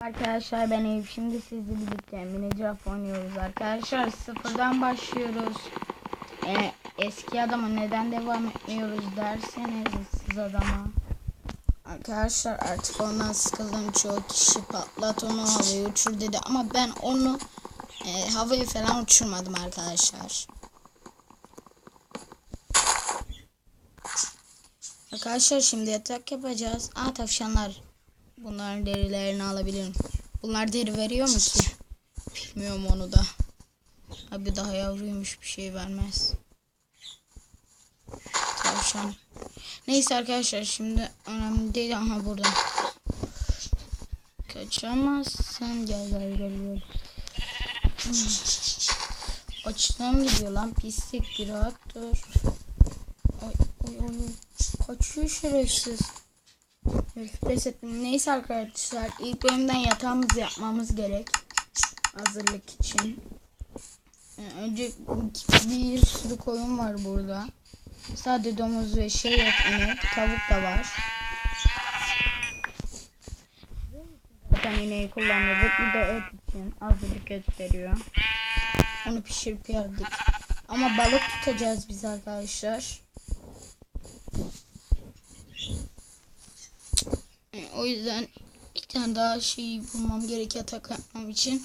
Arkadaşlar ben Eyüp. Şimdi sizle birlikte Minecraft oynuyoruz arkadaşlar. Sıfırdan başlıyoruz. Ee, eski adama neden devam etmiyoruz derseniz siz adama. Arkadaşlar artık ondan sıkıldım. Çoğu kişi patlat onu havaya uçur dedi. Ama ben onu e, havaya falan uçurmadım arkadaşlar. Arkadaşlar şimdi yatak yapacağız. Aa tavşanlar. Bunların derilerini alabilirim. Bunlar deri veriyor mu ki? Bilmiyorum onu da. Abi daha yavruymuş bir şey vermez. Tavşan. Neyse arkadaşlar şimdi önemli değil aha burada. Kaçamazsın. Gel gel gel gel. Hmm. Açıdan gidiyor lan pislik bir rahat dur. Oy oy. oy. Kaçıyor şerefsiz. Pes ettim. Neyse arkadaşlar ilk bölümden yatağımızı yapmamız gerek. Hazırlık için. Ee, Önce bir sürü koyun var burada. Sadece domuz ve şey yok inek. Tavuk da var. Zaten ineği kullanıyorduk. Bir de et için hazırlık gösteriyor. Onu pişirip yerdik. Ama balık tutacağız biz arkadaşlar. O yüzden bir tane daha şey bulmam gerek yatak yapmam için.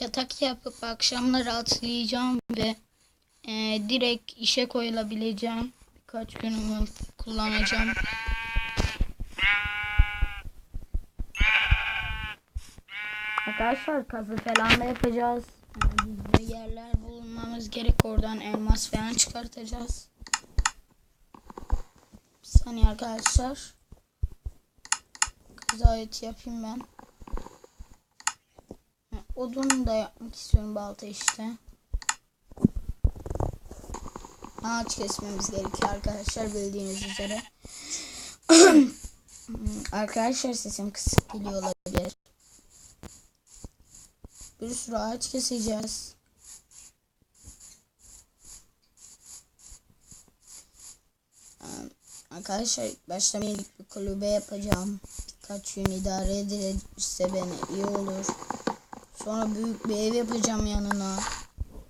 Yatak yapıp akşamları atlayacağım ve e, direkt işe koyulabileceğim. Birkaç günümü kullanacağım. Arkadaşlar kazı falan da yapacağız. Yani yerler bulunmamız gerek. Oradan elmas falan çıkartacağız. Bir saniye arkadaşlar. Gayet yapayım ben. Odun da yapmak istiyorum balta işte. Ağaç kesmemiz gerekiyor arkadaşlar bildiğiniz üzere. arkadaşlar sesim kısık geliyor olabilir. Bir sürü ağaç keseceğiz. Arkadaşlar minik bir kulübe yapacağım. Birkaç gün idare edilirse beni iyi olur. Sonra büyük bir ev yapacağım yanına.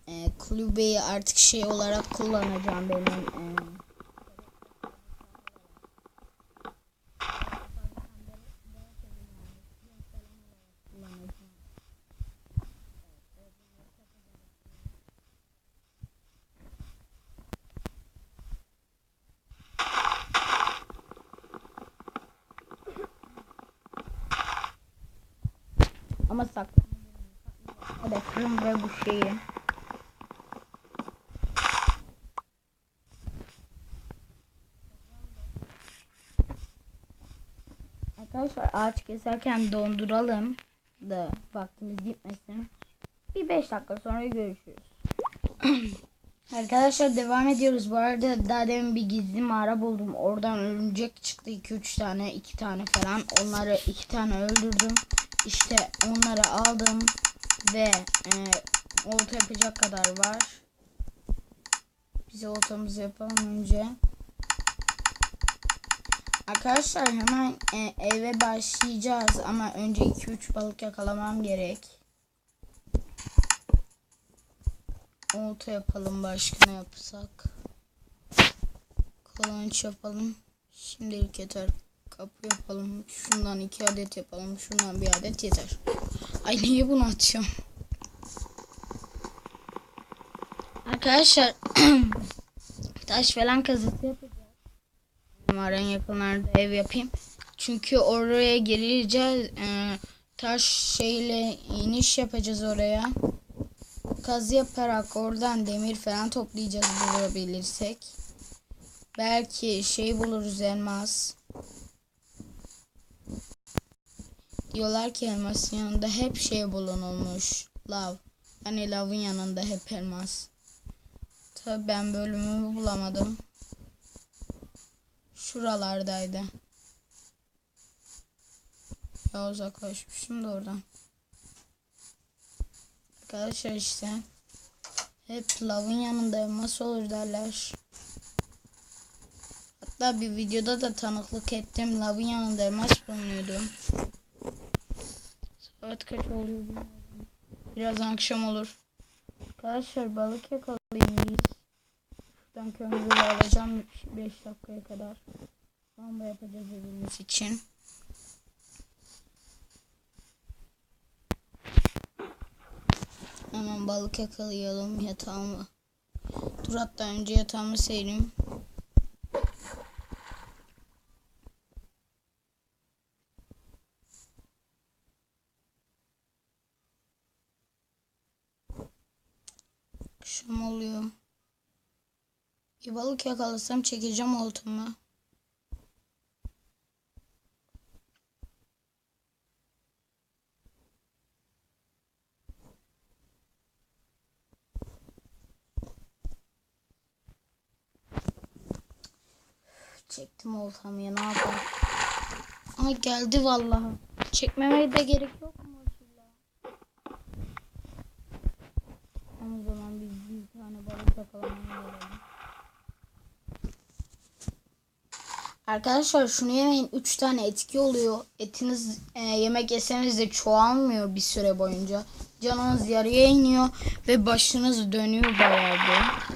Ee, kulübeyi artık şey olarak kullanacağım benim. ee, ama saklı. Evet, ve bu şeyi. Arkadaşlar ağaç keserken donduralım da vaktimiz gitmesin. Bir 5 dakika sonra görüşürüz. Arkadaşlar devam ediyoruz. Bu arada daha demin bir gizli mağara buldum. Oradan örümcek çıktı 2-3 tane, 2 tane falan. Onları 2 tane öldürdüm. İşte onları aldım ve e, olta yapacak kadar var. Bize oltamızı yapalım önce. Arkadaşlar hemen e, eve başlayacağız ama önce 2-3 balık yakalamam gerek. Olta yapalım başka ne yapsak. Kılınç yapalım. Şimdilik yeter. Kapı yapalım. Şundan iki adet yapalım. Şundan bir adet yeter. Ay niye bunu atıyorum? Arkadaşlar taş falan kazısı yapacağız. Mağaranın yakınlarda ev yapayım. Çünkü oraya gireceğiz. Ee, taş şeyle iniş yapacağız oraya. Kazı yaparak oradan demir falan toplayacağız bulabilirsek. Belki şey buluruz elmas. Diyorlar ki elmasın yanında hep şey bulunulmuş. Lav. Hani lavın yanında hep elmas. Tabi ben bölümümü bulamadım. Şuralardaydı. Ya uzaklaşmışım da oradan. Arkadaşlar işte. Hep lavın yanında elmas olur derler. Hatta bir videoda da tanıklık ettim. Lavın yanında elmas bulunuyordu. Saat kaç oluyor bilmiyorum. Birazdan akşam olur. Arkadaşlar balık biz. Şuradan kömürü alacağım 5 dakikaya kadar. Lamba yapacağız evimiz için. Hemen balık yakalayalım yatağımı. Dur hatta önce yatağımı sereyim. Akşam oluyor. Bir balık yakalasam çekeceğim oltamı. Çektim oltamı ya ne yapayım. Ay geldi vallahi. Çekmemeye de gerek yok mu acaba? Ama o zaman biz bir tane balık yakalamaya gelelim. Arkadaşlar şunu yemeyin 3 tane etki oluyor. Etiniz e, yemek yeseniz de çoğalmıyor bir süre boyunca. Canınız yarıya iniyor ve başınız dönüyor bayağı bir.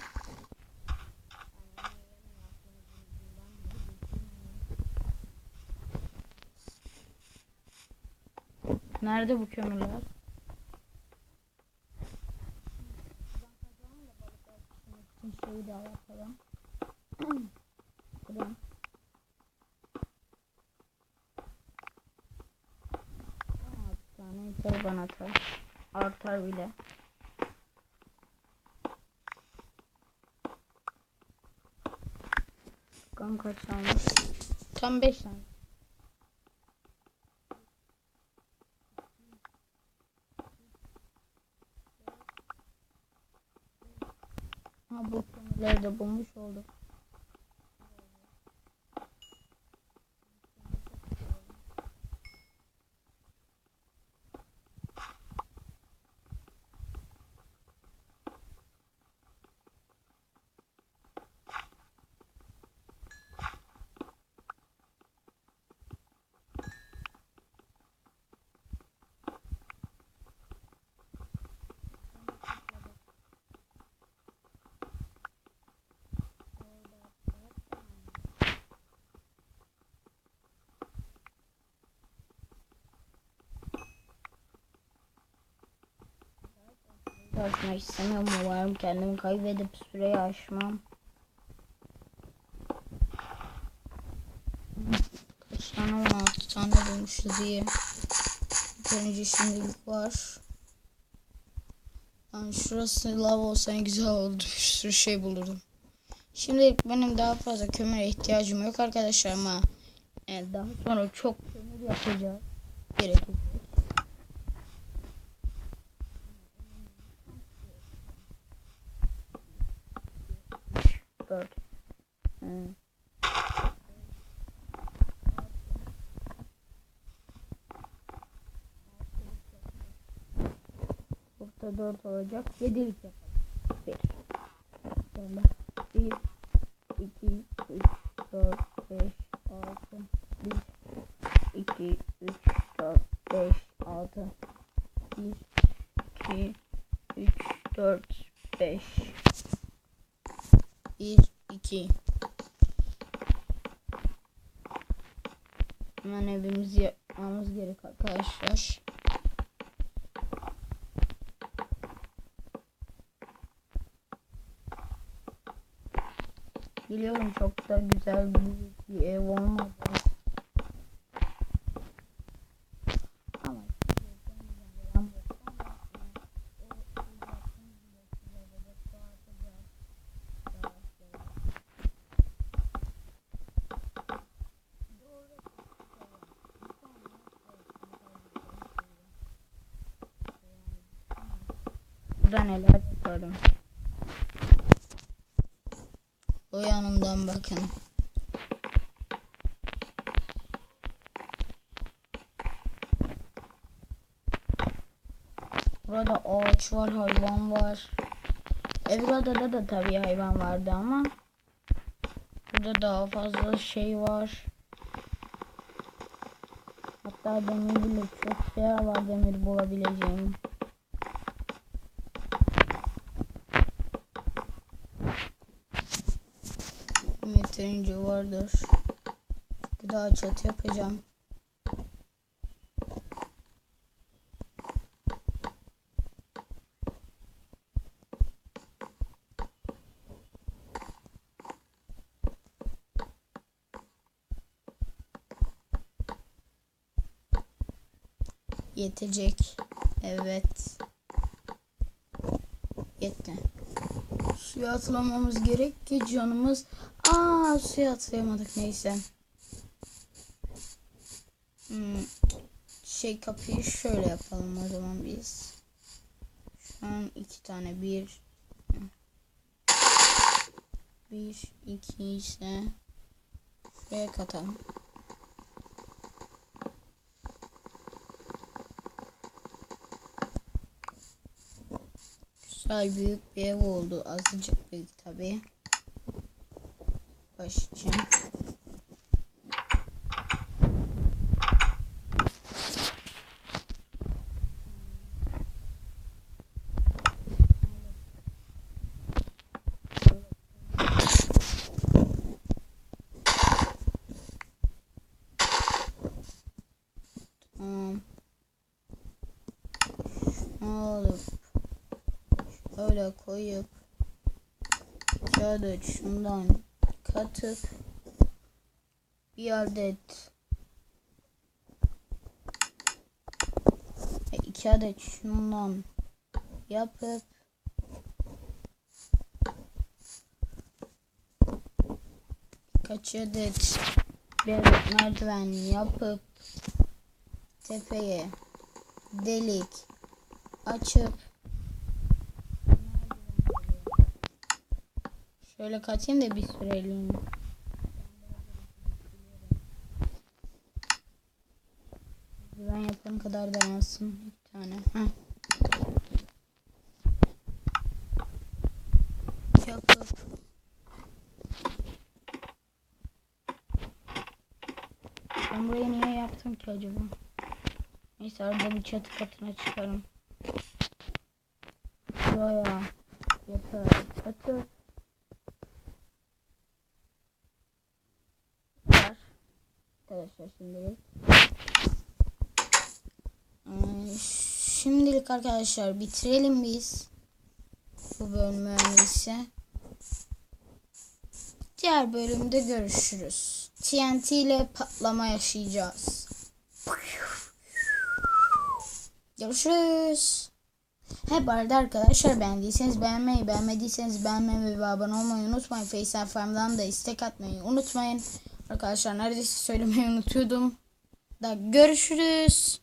Nerede bu kömürler? Şeyi de alalım. Kırın. Aa, yeter bana atar. Artar bile. Bakalım kaç tane? Tam 5 tane. Ha bu kömürleri de bulmuş olduk. Açmak istemiyorum umarım kendimi kaybedip süreyi aşmam. Kaç tane 16 tane bulmuşuz iyi. Önce şimdilik var. Yani şurası lav olsa güzel oldu. Bir sürü şey bulurdum. Şimdilik benim daha fazla kömüre ihtiyacım yok arkadaşlar ama yani daha sonra çok kömür yapacağız. Gerekecek. Bird. Hmm. Burada 4 olacak. 7'lik yapalım. 1. Sonra 1, 2, 3, 4, 5, 6, 1, 2, 3, 4, 5, 6, 1, 2, 3, 4, 5, Da güzel bir, ev olmadı. Burada neler yaparım. O yanımdan bakın. Burada ağaç var, hayvan var. Öbür odada da tabii hayvan vardı ama burada daha fazla şey var. Hatta demir bile çok yer var demir bulabileceğim. Yeterince vardır. Bir daha çatı yapacağım. Yetecek. Evet. Yetti. Suya atlamamız gerek ki canımız... Aa suya atlayamadık neyse. Hmm. Şey kapıyı şöyle yapalım o zaman biz. Şu an iki tane bir. Bir, iki ise şuraya katalım. Güzel büyük bir ev oldu. Azıcık büyük tabi. Baş için. Öyle koyup kağıdı şundan katıp bir adet ve iki adet şundan yapıp kaç adet bir adet merdiven yapıp tepeye delik açıp Şöyle kaçayım da bir süreliğine. Ben yapana kadar dayansın bir tane. Heh. Ben burayı niye yaptım ki acaba? Neyse arada bir çatı katına çıkarım. Buraya yapar çatı. var. Arkadaşlar şimdilik. Ee, şimdilik arkadaşlar bitirelim biz. Bu bölümü öyleyse. Diğer bölümde görüşürüz. TNT ile patlama yaşayacağız. Görüşürüz. Hep arada arkadaşlar beğendiyseniz beğenmeyi, beğenmediyseniz beğenmeyi ve abone olmayı unutmayın. Face'den Farm'dan da istek atmayı unutmayın. Arkadaşlar neredeyse söylemeyi unutuyordum. Da görüşürüz.